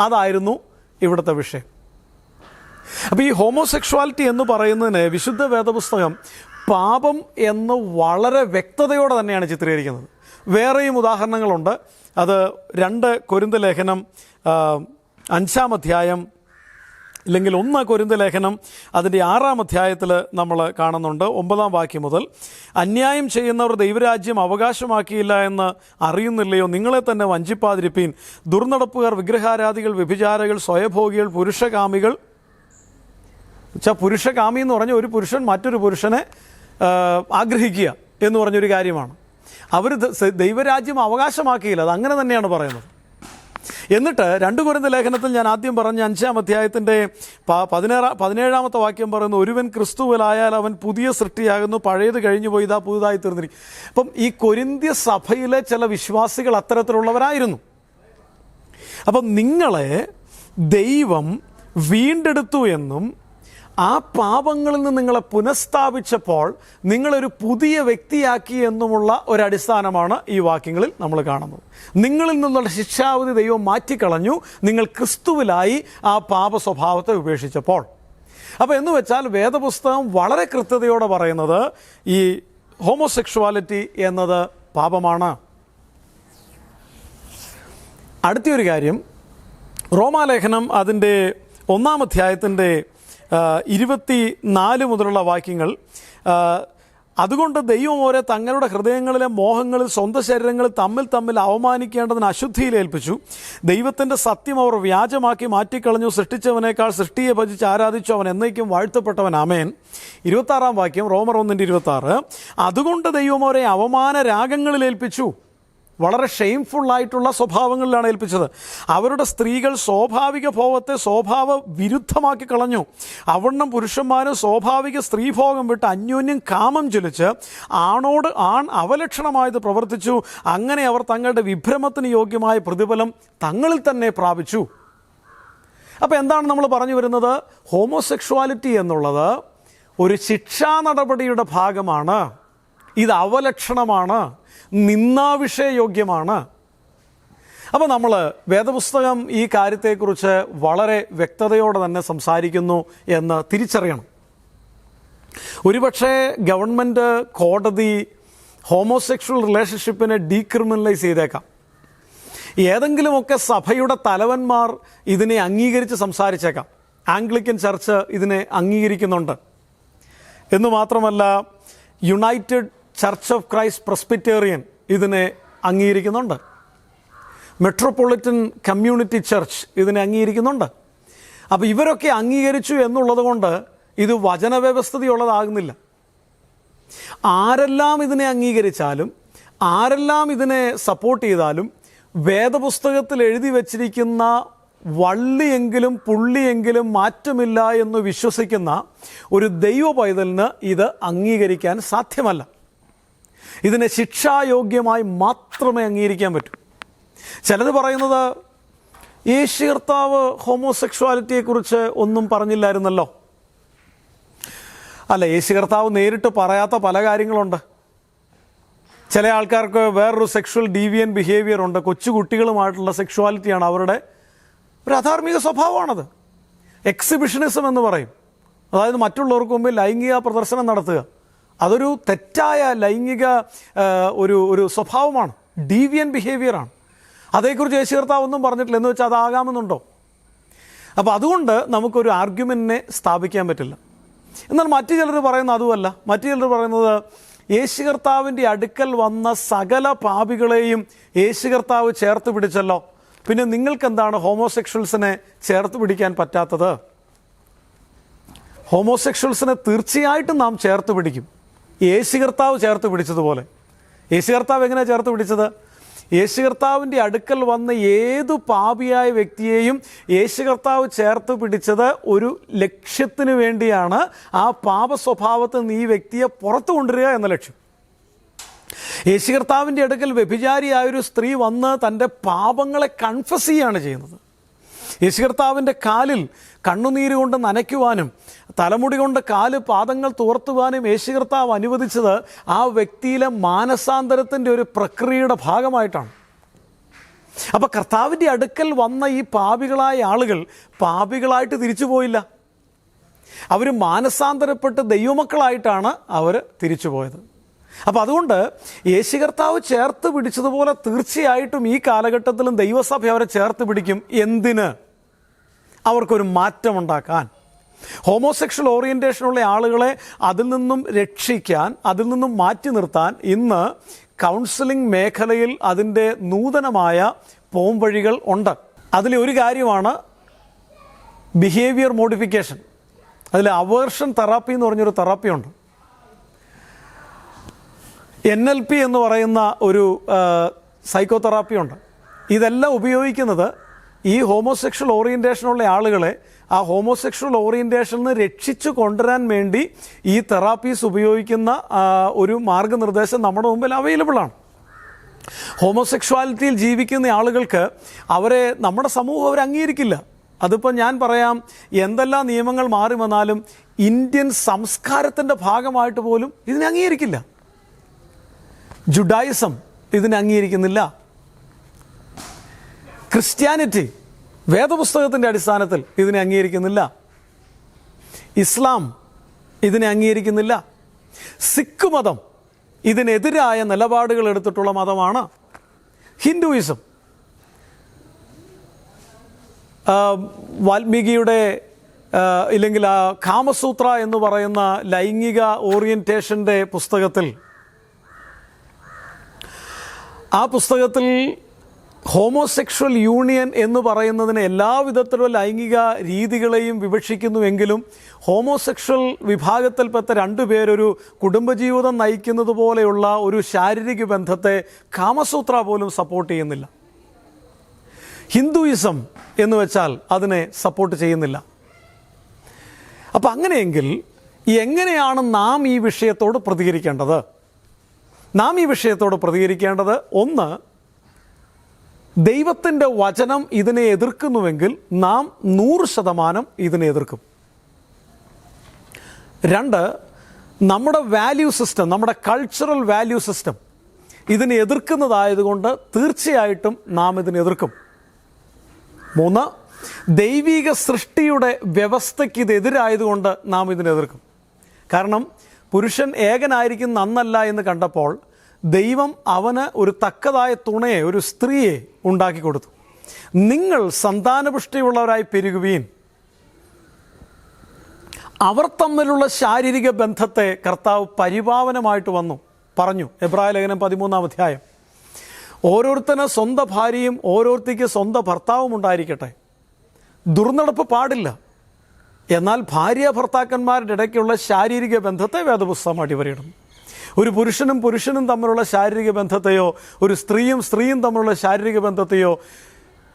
അതായിരുന്നു ഇവിടുത്തെ വിഷയം. അപ്പോൾ ഈ ഹോമോസെക്ഷുവാലിറ്റി എന്ന് പറയുന്നതിന് വിശുദ്ധ വേദപുസ്തകം പാപം എന്ന് വളരെ വ്യക്തതയോടെ തന്നെയാണ് ചിത്രീകരിക്കുന്നത്. വേറെയും ഉദാഹരണങ്ങളുണ്ട്. അത് രണ്ട് കൊരിന്ത ലേഖനം അഞ്ചാം അധ്യായം ഇല്ലെങ്കിൽ ഒന്ന് കൊരിന്ത ലേഖനം അതിന്റെ ആറാം അധ്യായത്തിൽ നമ്മൾ കാണുന്നുണ്ട്. ഒമ്പതാം വാക്യം മുതൽ അന്യായം ചെയ്യുന്നവർ ദൈവരാജ്യം അവകാശമാക്കിയില്ല എന്ന് അറിയുന്നില്ലയോ? നിങ്ങളെ തന്നെ വഞ്ചിപ്പാതിരിപ്പീൻ. ദുർനടപ്പുകാർ വിഗ്രഹാരാധികൾ വ്യഭിചാരകൾ സ്വയഭോഗികൾ പുരുഷകാമികൾ വെച്ചാൽ പുരുഷകാമി എന്ന് പറഞ്ഞ ഒരു പുരുഷൻ മറ്റൊരു പുരുഷനെ ആഗ്രഹിക്കുക എന്ന് പറഞ്ഞൊരു കാര്യമാണ്. അവർ ദൈവരാജ്യം അവകാശമാക്കിയില്ല അത് അങ്ങനെ തന്നെയാണ് പറയുന്നത്. എന്നിട്ട് രണ്ട് കുരുന്ന ലേഖനത്തിൽ ഞാൻ ആദ്യം പറഞ്ഞ അഞ്ചാം അധ്യായത്തിന്റെ പതിനേഴാം പതിനേഴാ പതിനേഴാമത്തെ വാക്യം പറയുന്നു ഒരുവൻ ക്രിസ്തുവിലായാൽ അവൻ പുതിയ സൃഷ്ടിയാകുന്നു പഴയത് കഴിഞ്ഞു പോയി ഇതാ പുതുതായി തീർന്നിരിക്കും അപ്പം ഈ കൊരിന്ത്യ സഭയിലെ ചില വിശ്വാസികൾ അത്തരത്തിലുള്ളവരായിരുന്നു. അപ്പം നിങ്ങളെ ദൈവം വീണ്ടെടുത്തു എന്നും ആ പാപങ്ങളിൽ നിന്ന് നിങ്ങളെ പുനഃസ്ഥാപിച്ചപ്പോൾ നിങ്ങളൊരു പുതിയ വ്യക്തിയാക്കി എന്നുമുള്ള ഒരു അടിസ്ഥാനമാണ് ഈ വാക്യങ്ങളിൽ നമ്മൾ കാണുന്നത്. നിങ്ങളിൽ നിന്നുള്ള ശിക്ഷാവധി ദൈവം മാറ്റിക്കളഞ്ഞു. നിങ്ങൾ ക്രിസ്തുവിലായി ആ പാപ സ്വഭാവത്തെ ഉപേക്ഷിച്ചപ്പോൾ. അപ്പോൾ എന്ന് വെച്ചാൽ വേദപുസ്തകം വളരെ കൃത്യതയോടെ പറയുന്നത് ഈ ഹോമോസെക്ഷുവാലിറ്റി എന്നത് പാപമാണ്. അടുത്തൊരു കാര്യം. റോമാലേഖനം അതിന്റെ ഒന്നാം അധ്യായത്തിന്റെ ഇരുപത്തി നാല് മുതലുള്ള വാക്യങ്ങൾ അതുകൊണ്ട് ദൈവം ഓരെ തങ്ങളുടെ ഹൃദയങ്ങളിലെ മോഹങ്ങളിൽ സ്വന്തം ശരീരങ്ങളിൽ തമ്മിൽ തമ്മിൽ അവമാനിക്കേണ്ടതിന് അശുദ്ധിയിൽ ഏൽപ്പിച്ചു. ദൈവത്തിന്റെ സത്യം അവർ വ്യാജമാക്കി മാറ്റിക്കളഞ്ഞു. സൃഷ്ടിച്ചവനേക്കാൾ സൃഷ്ടിയെ ഭജിച്ച് ആരാധിച്ചു. അവൻ എന്നേക്കും വാഴ്ത്തപ്പെട്ടവൻ. അമേൻ ഇരുപത്താറാം വാക്യം റോമർ ഒന്നിന്റെ ഇരുപത്താറ്. അതുകൊണ്ട് ദൈവം അവരെ അവമാന രാഗങ്ങളിൽ ഏൽപ്പിച്ചു. വളരെ ഷെയിംഫുള്ളായിട്ടുള്ള സ്വഭാവങ്ങളിലാണ് ഏൽപ്പിച്ചത്. അവരുടെ സ്ത്രീകൾ സ്വാഭാവിക ഭോഗത്തെ സ്വഭാവ വിരുദ്ധമാക്കി കളഞ്ഞു. അവണ്ണം പുരുഷന്മാരും സ്വാഭാവിക സ്ത്രീഭോഗം വിട്ട് അന്യോന്യം കാമം ചൊലിച്ച് ആണോട് ആൺ അവലക്ഷണമായത് പ്രവർത്തിച്ചു. അങ്ങനെ അവർ തങ്ങളുടെ വിഭ്രമത്തിന് യോഗ്യമായ പ്രതിഫലം തങ്ങളിൽ തന്നെ പ്രാപിച്ചു. അപ്പോൾ എന്താണ് നമ്മൾ പറഞ്ഞു വരുന്നത്? ഹോമോസെക്ഷുവാലിറ്റി എന്നുള്ളത് ഒരു ശിക്ഷാ നടപടിയുടെ ഭാഗമാണ്. ഇത് അവലക്ഷണമാണ്. നിന്നാവിഷയയോഗ്യമാണ്. അപ്പോൾ നമ്മൾ വേദപുസ്തകം ഈ കാര്യത്തെക്കുറിച്ച് വളരെ വ്യക്തതയോടെ തന്നെ സംസാരിക്കുന്നു എന്ന് തിരിച്ചറിയണം. ഒരുപക്ഷെ ഗവൺമെന്റ് കോടതി ഹോമോസെക്ഷൽ റിലേഷൻഷിപ്പിനെ ഡീക്രിമിനലൈസ് ചെയ്തേക്കാം. ഏതെങ്കിലുമൊക്കെ സഭയുടെ തലവന്മാർ ഇതിനെ അംഗീകരിച്ച് സംസാരിച്ചേക്കാം. ആംഗ്ലിക്കൻ ചർച്ച് ഇതിനെ അംഗീകരിക്കുന്നുണ്ട്. എന്ന് മാത്രമല്ല United Church of Christ Presbyterian ഇതിനെ അംഗീകരിക്കുന്നുണ്ട്. മെട്രോപൊളിറ്റൻ കമ്മ്യൂണിറ്റി ചർച്ച് ഇതിനെ അംഗീകരിക്കുന്നുണ്ട്. അപ്പോൾ ഇവരൊക്കെ അംഗീകരിച്ചു എന്നുള്ളത് കൊണ്ട് ഇത് വചനവ്യവസ്ഥതയുള്ളതാകുന്നില്ല. ആരെല്ലാം ഇതിനെ അംഗീകരിച്ചാലും ആരെല്ലാം ഇതിനെ സപ്പോർട്ട് ചെയ്താലും വേദപുസ്തകത്തിൽ എഴുതി വച്ചിരിക്കുന്ന വള്ളിയെങ്കിലും പുള്ളിയെങ്കിലും മാറ്റമില്ല എന്ന് വിശ്വസിക്കുന്ന ഒരു ദൈവ പൈതലിന് ഇത് അംഗീകരിക്കാൻ സാധ്യമല്ല. ഇതിനെ ശിക്ഷായോഗ്യമായി മാത്രമേ അംഗീകരിക്കാൻ പറ്റൂ. ചിലത് പറയുന്നത് യേശു കർത്താവ് ഹോമോസെക്ഷുവാലിറ്റിയെക്കുറിച്ച് ഒന്നും പറഞ്ഞില്ലായിരുന്നല്ലോ. അല്ല യേശു കർത്താവ് നേരിട്ട് പറയാത്ത പല കാര്യങ്ങളുണ്ട്. ചില ആൾക്കാർക്ക് വേറൊരു സെക്ഷുവൽ ഡീവിയൻ ബിഹേവിയർ ഉണ്ട്. കൊച്ചുകുട്ടികളുമായിട്ടുള്ള സെക്ഷുവാലിറ്റിയാണ് അവരുടെ ഒരു അധാർമിക സ്വഭാവമാണത്. എക്സിബിഷനിസം എന്ന് പറയും. അതായത് മറ്റുള്ളവർക്ക് മുമ്പിൽ ലൈംഗിക പ്രദർശനം നടത്തുക. അതൊരു തെറ്റായ ലൈംഗിക ഒരു ഒരു സ്വഭാവമാണ്. ഡീവിയൻ ബിഹേവിയറാണ് അതേക്കുറിച്ച് യേശുകർത്താവ് ഒന്നും പറഞ്ഞിട്ടില്ല. എന്ന് വെച്ചാൽ അതാകാമെന്നുണ്ടോ? അപ്പോൾ അതുകൊണ്ട് നമുക്കൊരു ആർഗ്യുമെന്റിനെ സ്ഥാപിക്കാൻ പറ്റില്ല. എന്നാൽ മറ്റു ചിലർ പറയുന്നത് അതുമല്ല. മറ്റു ചിലർ പറയുന്നത് യേശു കർത്താവിന്റെ അടുക്കൽ വന്ന സകല പാപികളെയും യേശു കർത്താവ് ചേർത്ത് പിടിച്ചല്ലോ. പിന്നെ നിങ്ങൾക്കെന്താണ് ഹോമോസെക്ഷൽസിനെ ചേർത്ത് പിടിക്കാൻ പറ്റാത്തത്? ഹോമോസെക്ഷൽസിനെ തീർച്ചയായിട്ടും നാം ചേർത്ത് പിടിക്കും. യേശു കർത്താവ് ചേർത്ത് പിടിച്ചതുപോലെ. യേശു കർത്താവ് എങ്ങനെയാണ് ചേർത്ത് പിടിച്ചത്? യേശു കർത്താവിന്റെ അടുക്കൽ വന്ന ഏതു പാപിയായ വ്യക്തിയെയും യേശു കർത്താവ് ചേർത്ത് പിടിച്ചത് ഒരു ലക്ഷ്യത്തിന് വേണ്ടിയാണ്. ആ പാപ സ്വഭാവത്തിൽ നിന്ന് ഈ വ്യക്തിയെ പുറത്തു കൊണ്ടുവരിക എന്ന ലക്ഷ്യം. യേശു കർത്താവിന്റെ അടുക്കൽ വ്യഭിചാരിയായൊരു സ്ത്രീ വന്ന് തന്റെ പാപങ്ങളെ കൺഫസ് ചെയ്യുകയാണ് ചെയ്യുന്നത്. യേശു കർത്താവിന്റെ കാലിൽ കണ്ണുനീര് കൊണ്ട് നനയ്ക്കുവാനും തലമുടി കൊണ്ട് കാൽ പാദങ്ങൾ തുറത്തുവാനും യേശു കർത്താവ് അനുവദിച്ചത് ആ വ്യക്തിയിലെ മാനസാന്തരത്തിന്റെ ഒരു പ്രക്രിയയുടെ ഭാഗമായിട്ടാണ്. അപ്പോൾ കർത്താവിന്റെ അടുക്കൽ വന്ന ഈ പാപികളായ ആളുകൾ പാപികളായിട്ട് തിരിച്ചു പോയില്ല. അവർ മാനസാന്തരപ്പെട്ട് ദൈവമക്കളായിട്ടാണ് അവർ തിരിച്ചു പോയത്. അപ്പോൾ അതുകൊണ്ട് യേശു കർത്താവ് ചേർത്ത് പിടിച്ചതുപോലെ തീർച്ചയായിട്ടും ഈ കാലഘട്ടത്തിലും ദൈവസഭ അവരെ ചേർത്ത് പിടിക്കും. എന്തിന്? അവർക്കൊരു മാറ്റമുണ്ടാക്കാൻ. ഹോമോസെക്ഷൽ ഓറിയന്റേഷനുള്ള ആളുകളെ അതിൽ നിന്നും രക്ഷിക്കാൻ അതിൽ നിന്നും മാറ്റി നിർത്താൻ ഇന്ന് കൗൺസിലിംഗ് മേഖലയിൽ അതിന്റെ നൂതനമായ പോംവഴികൾ ഉണ്ട്. അതിലെ ഒരു കാര്യമാണ് ബിഹേവിയർ മോഡിഫിക്കേഷൻ അതിൽ അവേർഷൻ തെറാപ്പി എന്ന് പറഞ്ഞൊരു തെറാപ്പിയുണ്ട് എൻ എൽ പി എന്ന് പറയുന്ന ഒരു സൈക്കോ തെറാപ്പി ഉണ്ട്. ഇതെല്ലാം ഉപയോഗിക്കുന്നത് ഈ ഹോമോസെക്ഷൽ ഓറിയന്റേഷനുള്ള ആളുകളെ ആ ഹോമോസെക്ഷൽ ഓറിയന്റേഷനിൽ നിന്ന് രക്ഷിച്ചു കൊണ്ടുവരാൻ വേണ്ടി ഈ തെറാപ്പീസ് ഉപയോഗിക്കുന്ന ഒരു മാർഗനിർദ്ദേശം നമ്മുടെ മുമ്പിൽ അവൈലബിൾ ആണ്. ഹോമോസെക്ഷുവാലിറ്റിയിൽ ജീവിക്കുന്ന ആളുകൾക്ക് അവരെ നമ്മുടെ സമൂഹം അവർ അംഗീകരിക്കില്ല. അതിപ്പോൾ ഞാൻ പറയാം എന്തെല്ലാം നിയമങ്ങൾ മാറി വന്നാലും ഇന്ത്യൻ സംസ്കാരത്തിന്റെ ഭാഗമായിട്ട് പോലും ഇതിനെ അംഗീകരിക്കില്ല. ജുഡായിസം ഇതിനെ അംഗീകരിക്കുന്നില്ല. ക്രിസ്ത്യാനിറ്റി വേദപുസ്തകത്തിന്റെ അടിസ്ഥാനത്തിൽ ഇതിനെ അംഗീകരിക്കുന്നില്ല. ഇസ്ലാം ഇതിനെ അംഗീകരിക്കുന്നില്ല. സിഖ് മതം ഇതിനെതിരായ നിലപാടുകൾ എടുത്തിട്ടുള്ള മതമാണ് ഹിന്ദുയിസം. വാൽമീകിയുടെ ഇല്ലെങ്കിൽ ആ കാമസൂത്ര എന്ന് പറയുന്ന ലൈംഗിക ഓറിയന്റേഷന്റെ പുസ്തകത്തിൽ ആ പുസ്തകത്തിൽ ഹോമോസെക്ഷൽ യൂണിയൻ എന്ന് പറയുന്നതിന് എല്ലാവിധത്തിലുള്ള ലൈംഗിക രീതികളെയും വിവക്ഷിക്കുന്നുവെങ്കിലും ഹോമോസെക്ഷൽ വിഭാഗത്തിൽപ്പെട്ട രണ്ടുപേരൊരു കുടുംബജീവിതം നയിക്കുന്നത് പോലെയുള്ള ഒരു ശാരീരിക ബന്ധത്തെ കാമസൂത്ര പോലും സപ്പോർട്ട് ചെയ്യുന്നില്ല. ഹിന്ദുയിസം എന്ന് വെച്ചാൽ അതിനെ സപ്പോർട്ട് ചെയ്യുന്നില്ല. അപ്പം അങ്ങനെയെങ്കിൽ എങ്ങനെയാണ് നാം ഈ വിഷയത്തോട് പ്രതികരിക്കേണ്ടത്? നാം ഈ വിഷയത്തോട് പ്രതികരിക്കേണ്ടത് ഒന്ന് ദൈവത്തിന്റെ വചനം ഇതിനെ എതിർക്കുന്നുവെങ്കിൽ നാം നൂറ് ശതമാനം ഇതിനെ എതിർക്കും. രണ്ട് നമ്മുടെ വാല്യൂ സിസ്റ്റം നമ്മുടെ കൾച്ചറൽ വാല്യൂ സിസ്റ്റം ഇതിനെ എതിർക്കുന്നതായതുകൊണ്ട് തീർച്ചയായിട്ടും നാം ഇതിനെ എതിർക്കും. മൂന്ന് ദൈവീക സൃഷ്ടിയുടെ വ്യവസ്ഥയ്ക്ക് ഇതെതിരായതുകൊണ്ട് നാം ഇതിനെ എതിർക്കും. കാരണം പുരുഷൻ ഏകനായിരിക്കും നന്നല്ല എന്ന് കണ്ടപ്പോൾ ദൈവം അവന് ഒരു തക്കതായ തുണയെ ഒരു സ്ത്രീയെ ഉണ്ടാക്കി കൊടുത്തു. നിങ്ങൾ സന്താനപുഷ്ടിയുള്ളവരായി പെരുകുവീൻ. അവർ തമ്മിലുള്ള ശാരീരിക ബന്ധത്തെ കർത്താവ് പരിപാവനമായിട്ട് വന്നു പറഞ്ഞു. എബ്രായ ലേഖനം പതിമൂന്നാം അധ്യായം. ഓരോരുത്തന് സ്വന്തം ഭാര്യയും ഓരോരുത്തിക്ക് സ്വന്തം ഭർത്താവും ഉണ്ടായിരിക്കട്ടെ. ദുർനടപ്പ് പാടില്ല. എന്നാൽ ഭാര്യ ഭർത്താക്കന്മാരുടെ ഇടയ്ക്കുള്ള ശാരീരിക ബന്ധത്തെ വേദപുസ്തകം അടിവരയിടുന്നു. ഒരു പുരുഷനും പുരുഷനും തമ്മിലുള്ള ശാരീരിക ബന്ധത്തെയോ ഒരു സ്ത്രീയും സ്ത്രീയും തമ്മിലുള്ള ശാരീരിക ബന്ധത്തെയോ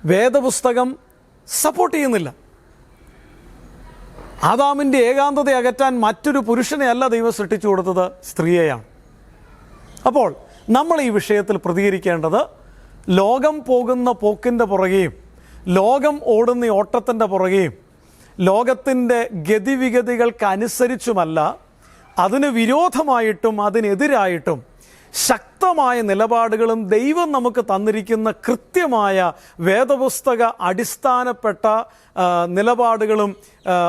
വേദപുസ്തകം സപ്പോർട്ട് ചെയ്യുന്നില്ല. ആദാമിന്റെ ഏകാന്തത അകറ്റാൻ മറ്റൊരു പുരുഷനെ അല്ല ദൈവം സൃഷ്ടിച്ചു കൊടുത്തത് സ്ത്രീയെയാണ്. അപ്പോൾ നമ്മൾ ഈ വിഷയത്തിൽ പ്രതികരിക്കേണ്ടത് ലോകം പോകുന്ന പോക്കിന്റെ പുറകെയും ലോകം ഓടുന്ന ഓട്ടത്തിന്റെ പുറകെയും ലോകത്തിന്റെ ഗതിവിഗതികൾക്കനുസരിച്ചുമല്ല അതിന് വിരോധമായിട്ടും അതിനെതിരായിട്ടും ശക്തമായ നിലപാടുകളും ദൈവം നമുക്ക് തന്നിരിക്കുന്ന കൃത്യമായ വേദപുസ്തക അടിസ്ഥാനപ്പെട്ട നിലപാടുകളും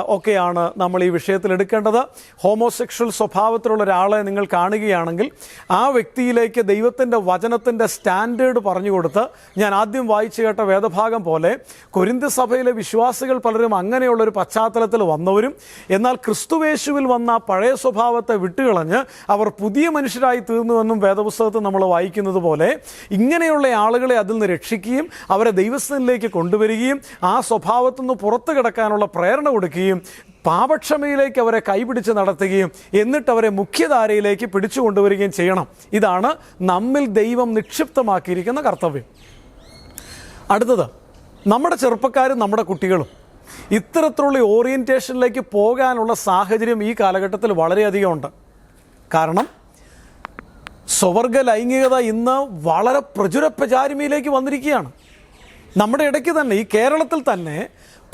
ഒക്കെയാണ് നമ്മൾ ഈ വിഷയത്തിൽ എടുക്കേണ്ടത്. ഹോമോസെക്ഷൽ സ്വഭാവത്തിലുള്ള ഒരാളെ നിങ്ങൾ കാണുകയാണെങ്കിൽ ആ വ്യക്തിയിലേക്ക് ദൈവത്തിന്റെ വചനത്തിന്റെ സ്റ്റാൻഡേർഡ് പറഞ്ഞു കൊടുത്ത് ഞാൻ ആദ്യം വായിച്ചു കേട്ട വേദഭാഗം പോലെ കൊരിന്ത സഭയിലെ വിശ്വാസികൾ പലരും അങ്ങനെയുള്ളൊരു പശ്ചാത്തലത്തിൽ വന്നവരും എന്നാൽ ക്രിസ്തുവേശുവിൽ വന്ന പഴയ സ്വഭാവത്തെ വിട്ടുകളഞ്ഞ് അവർ പുതിയ മനുഷ്യരായി തീർന്നുവെന്നും വേദപുസ്തകത്തിൽ നമ്മൾ വായിക്കുന്നത് പോലെ ഇങ്ങനെയുള്ള ആളുകളെ അതിൽ നിന്ന് രക്ഷിക്കുകയും അവരെ ദൈവസ്ഥനിലേക്ക് കൊണ്ടുവരികയും ആ സ്വഭാവത്തിൽ നിന്ന് പുറത്തു കിടക്കാനുള്ള പ്രേരണ കൊടുക്കുകയും പാപക്ഷമയിലേക്ക് അവരെ കൈപിടിച്ച് നടത്തുകയും എന്നിട്ട് അവരെ മുഖ്യധാരയിലേക്ക് പിടിച്ചു കൊണ്ടുവരികയും ചെയ്യണം. ഇതാണ് നമ്മിൽ ദൈവം നിക്ഷിപ്തമാക്കിയിരിക്കുന്ന കർത്തവ്യം. അടുത്തത് നമ്മുടെ ചെറുപ്പക്കാരും നമ്മുടെ കുട്ടികളും ഇത്തരത്തിലുള്ള ഓറിയന്റേഷനിലേക്ക് പോകാനുള്ള സാഹചര്യം ഈ കാലഘട്ടത്തിൽ വളരെയധികം ഉണ്ട്. കാരണം സ്വവർഗ ലൈംഗികത ഇന്ന് വളരെ പ്രചുര പ്രചാരിമയിലേക്ക് വന്നിരിക്കുകയാണ്. നമ്മുടെ ഇടയ്ക്ക് തന്നെ ഈ കേരളത്തിൽ തന്നെ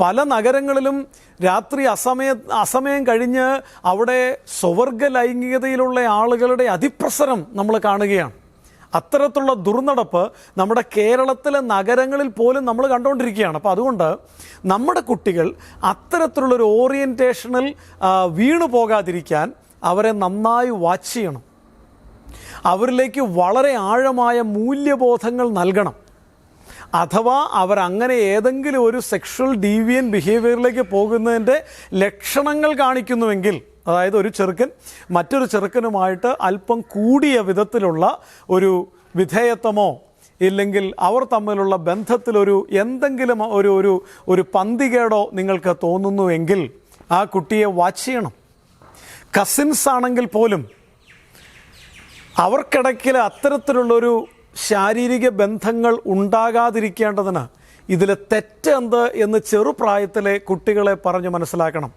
പല നഗരങ്ങളിലും രാത്രി അസമയ അസമയം കഴിഞ്ഞ് അവിടെ സ്വവർഗ ലൈംഗികതയിലുള്ള ആളുകളുടെ അതിപ്രസരം നമ്മൾ കാണുകയാണ്. അത്തരത്തിലുള്ള ദുർനടപ്പ് നമ്മുടെ കേരളത്തിലെ നഗരങ്ങളിൽ പോലും നമ്മൾ കണ്ടുകൊണ്ടിരിക്കുകയാണ്. അപ്പോൾ അതുകൊണ്ട് നമ്മുടെ കുട്ടികൾ അത്തരത്തിലുള്ളൊരു ഓറിയന്റേഷനിൽ വീണു പോകാതിരിക്കാൻ അവരെ നന്നായി വാച്ച് ചെയ്യണം. അവരിലേക്ക് വളരെ ആഴമായ മൂല്യബോധങ്ങൾ നൽകണം. അഥവാ അവർ അങ്ങനെ ഏതെങ്കിലും ഒരു സെക്ഷൽ ഡീവിയൻ ബിഹേവിയറിലേക്ക് പോകുന്നതിന്റെ ലക്ഷണങ്ങൾ കാണിക്കുന്നുവെങ്കിൽ അതായത് ഒരു ചെറുക്കൻ മറ്റൊരു ചെറുക്കനുമായിട്ട് അല്പം കൂടിയ വിധത്തിലുള്ള ഒരു വിധേയത്വമോ ഇല്ലെങ്കിൽ അവർ തമ്മിലുള്ള ബന്ധത്തിലൊരു എന്തെങ്കിലും ഒരു ഒരു ഒരു പന്തികേടോ നിങ്ങൾക്ക് തോന്നുന്നുവെങ്കിൽ ആ കുട്ടിയെ വാച്ച് ചെയ്യണം. കസിൻസ് ആണെങ്കിൽ പോലും അവർക്കിടയ്ക്ക് അത്തരത്തിലുള്ളൊരു ശാരീരിക ബന്ധങ്ങൾ ഉണ്ടാകാതിരിക്കേണ്ടതിന് ഇതിലെ തെറ്റെന്ത് എന്ന് ചെറുപ്രായത്തിലെ കുട്ടികളെ പറഞ്ഞ് മനസ്സിലാക്കണം.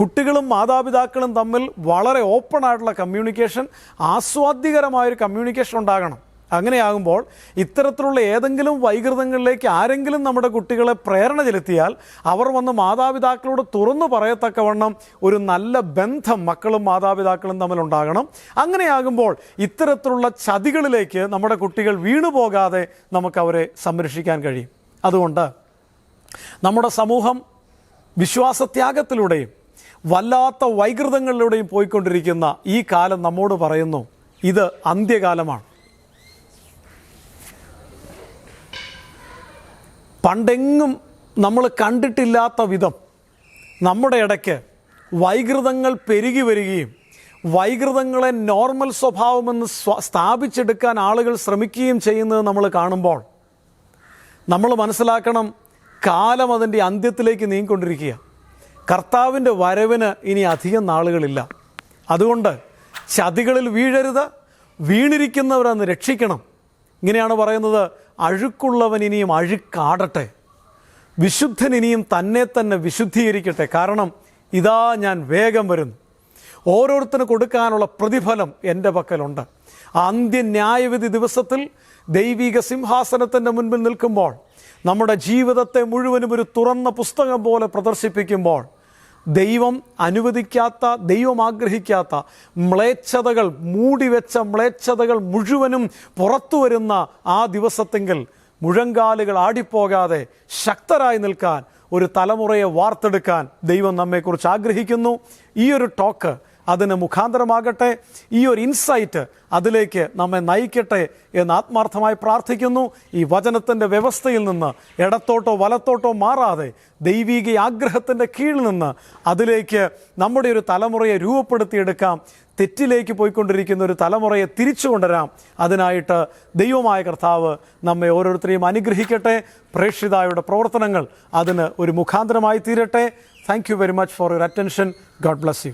കുട്ടികളും മാതാപിതാക്കളും തമ്മിൽ വളരെ ഓപ്പൺ ആയിട്ടുള്ള കമ്മ്യൂണിക്കേഷൻ ആസ്വാദ്യകരമായൊരു കമ്മ്യൂണിക്കേഷൻ ഉണ്ടാകണം. അങ്ങനെയാകുമ്പോൾ ഇത്തരത്തിലുള്ള ഏതെങ്കിലും വൈകൃതങ്ങളിലേക്ക് ആരെങ്കിലും നമ്മുടെ കുട്ടികളെ പ്രേരണ ചെലുത്തിയാൽ അവർ വന്ന് മാതാപിതാക്കളോട് തുറന്നു പറയത്തക്കവണ്ണം ഒരു നല്ല ബന്ധം മക്കളും മാതാപിതാക്കളും തമ്മിലുണ്ടാകണം അങ്ങനെയാകുമ്പോൾ ഇത്തരത്തിലുള്ള ചതികളിലേക്ക് നമ്മുടെ കുട്ടികൾ വീണു പോകാതെ നമുക്ക് അവരെ സംരക്ഷിക്കാൻ കഴിയും. അതുകൊണ്ട് നമ്മുടെ സമൂഹം വിശ്വാസത്യാഗത്തിലൂടെയും വല്ലാത്ത വൈകൃതങ്ങളിലൂടെയും പോയിക്കൊണ്ടിരിക്കുന്ന ഈ കാലം നമ്മോട് പറയുന്നു ഇത് അന്ത്യകാലമാണ്. പണ്ടെങ്ങും നമ്മൾ കണ്ടിട്ടില്ലാത്ത വിധം നമ്മുടെ ഇടയ്ക്ക് വൈകൃതങ്ങൾ പെരുകി വരികയും വൈകൃതങ്ങളെ നോർമൽ സ്വഭാവമെന്ന് സ്വ- സ്ഥാപിച്ചെടുക്കാൻ ആളുകൾ ശ്രമിക്കുകയും ചെയ്യുന്നത് നമ്മൾ കാണുമ്പോൾ നമ്മൾ മനസ്സിലാക്കണം കാലം അതിന്റെ അന്ത്യത്തിലേക്ക് നീങ്ങിക്കൊണ്ടിരിക്കുക. കർത്താവിന്റെ വരവിന് ഇനി അധികം നാളുകളില്ല. അതുകൊണ്ട് ചതികളിൽ വീഴരുത് വീണിരിക്കുന്നവരന്ന് രക്ഷിക്കണം. ഇങ്ങനെയാണ് പറയുന്നത് അഴുക്കുള്ളവൻ ഇനിയും അഴുക്കാടട്ടെ. വിശുദ്ധൻ ഇനിയും തന്നെ തന്നെ വിശുദ്ധീകരിക്കട്ടെ. കാരണം ഇതാ ഞാൻ വേഗം വരുന്നു. ഓരോരുത്തന് കൊടുക്കാനുള്ള പ്രതിഫലം എന്റെ പക്കലുണ്ട്. അന്ത്യ ന്യായവിധി ദിവസത്തിൽ ദൈവിക സിംഹാസനത്തിന്റെ മുൻപിൽ നിൽക്കുമ്പോൾ നമ്മുടെ ജീവിതത്തെ മുഴുവനും ഒരു തുറന്ന പുസ്തകം പോലെ പ്രദർശിപ്പിക്കുമ്പോൾ ദൈവം അനുവദിക്കാത്ത ദൈവം ആഗ്രഹിക്കാത്ത മ്ലേച്ഛതകൾ മൂടിവെച്ച മ്ലേച്ഛതകൾ മുഴുവനും പുറത്തു വരുന്ന ആ ദിവസത്തെങ്കിൽ മുഴങ്കാലുകൾ ആടിപ്പോകാതെ ശക്തരായി നിൽക്കാൻ ഒരു തലമുറയെ വാർത്തെടുക്കാൻ ദൈവം നമ്മെക്കുറിച്ച് ആഗ്രഹിക്കുന്നു. ഈ ഒരു ടോക്ക് അതിന് മുഖാന്തരമാകട്ടെ. ഈ ഒരു ഇൻസൈറ്റ് അതിലേക്ക് നമ്മെ നയിക്കട്ടെ എന്ന് ആത്മാർത്ഥമായി പ്രാർത്ഥിക്കുന്നു. ഈ വചനത്തിന്റെ വ്യവസ്ഥയിൽ നിന്ന് ഇടത്തോട്ടോ വലത്തോട്ടോ മാറാതെ ദൈവീക ആഗ്രഹത്തിന്റെ കീഴിൽ നിന്ന് അതിലേക്ക് നമ്മുടെ ഒരു തലമുറയെ രൂപപ്പെടുത്തിയെടുക്കാം. തെറ്റിലേക്ക് പോയിക്കൊണ്ടിരിക്കുന്ന ഒരു തലമുറയെ തിരിച്ചു കൊണ്ടുവരാം. അതിനായിട്ട് ദൈവമായ കർത്താവ് നമ്മെ ഓരോരുത്തരെയും അനുഗ്രഹിക്കട്ടെ. പ്രേക്ഷിതായുടെ പ്രവർത്തനങ്ങൾ അതിന് ഒരു മുഖാന്തരമായി തീരട്ടെ. Thank you very much for your attention God bless you